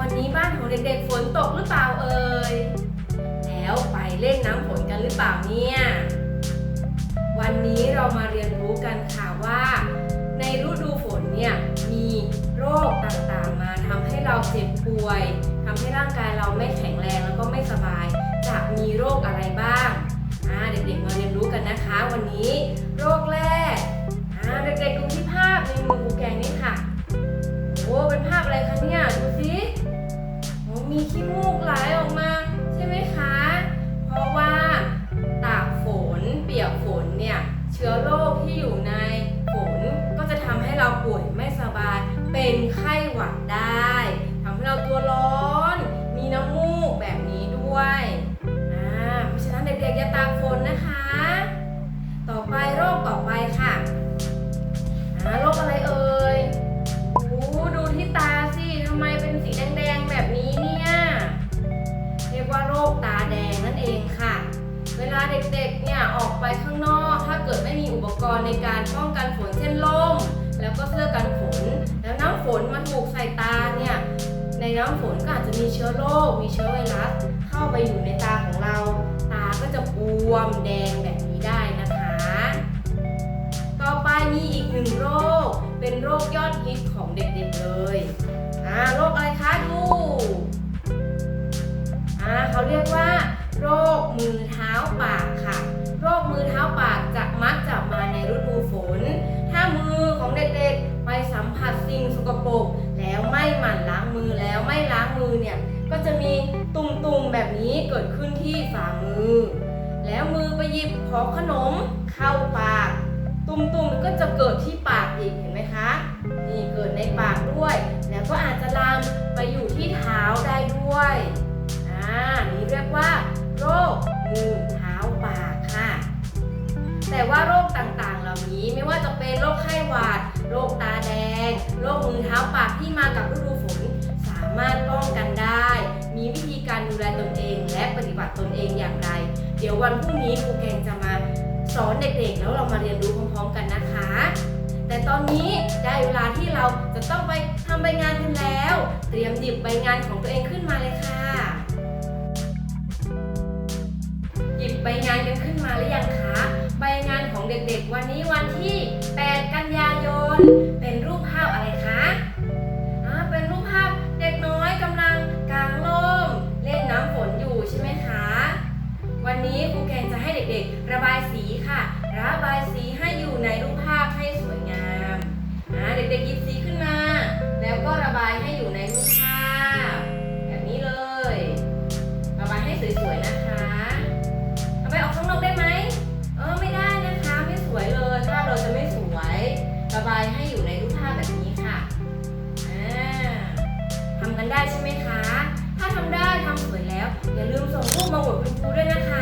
วันนี้บ้านของเด็กๆฝนตกหรือเปล่าเอ่ย แล้วไปเล่นน้ำฝนกันหรือเปล่าเนี่ย วันนี้เรามาเรียนรู้กันค่ะว่า ในฤดูฝนเนี่ยมีโรคต่างๆมาทำให้เราเจ็บป่วย ทำให้ร่างกายเราไม่แข็งแรงแล้วก็ไม่สบาย จะมีโรคอะไรบ้างเด็กๆมาเรียนรู้กันนะคะ วันนี้โรคแรก มูกไหลออกมาใช่ไหมคะ เพราะว่าตากฝนเปียกฝนเนี่ยเชื้อโรค กรณ์ในการป้องกันฝนเช่นร่มแล้วก็เสื้อกันฝน แล้วน้ำฝนมาถูกใส่ตาเนี่ยในน้ำฝนก็อาจจะมีเชื้อโรคมีเชื้อไวรัสเข้าไปอยู่ในตาของเรา ตาก็จะบวมแดงแบบนี้ได้นะคะ ต่อไปมีอีกหนึ่งโรค เป็นโรคยอดฮิตของเด็กๆเลยอ่าโรคอะไรคะดูอ่าเขาเรียกว่า โรคมือเท้าปาก สัมผัสสิ่งสกปรกแล้วไม่หมั่นล้างมือแล้วไม่ล้างมือเนี่ยก็จะมีตุ่มๆแบบนี้เกิดขึ้นที่ฝ่ามือ แล้วมือไปหยิบของขนมเข้าปาก ตุ่มๆก็จะเกิดที่ปากอีกเห็นไหมคะนี่เกิดในปากด้วย แล้วก็อาจจะลามไปอยู่ที่เท้าได้ด้วยอ่านี่เรียกว่า โรคมือเท้าปากค่ะ แต่ว่าโรคต่างๆ เหล่านี้ไม่ว่าจะเป็นโรคไข้หวัดโรคตา โรคมือเท้าปากที่มากับฤดูฝน สามารถป้องกันได้ มีวิธีการดูแลตนเอง และปฏิบัติตนเองอย่างไร เดี๋ยววันพรุ่งนี้ครูแกงจะมาสอนเด็กๆ แล้วเรามาเรียนรู้พร้อมๆกันนะคะ แต่ตอนนี้ได้เวลาที่เราจะต้องไปทำใบงานกันแล้ว เตรียมหยิบใบงานของตัวเองขึ้นมาเลยค่ะ หยิบใบงานกันขึ้นมาหรือยังคะ ใบงานของเด็กๆ วันนี้วันที่ 8 กันยา อย่าลืมส่งรูปมาอวดคุณครูด้วยนะคะ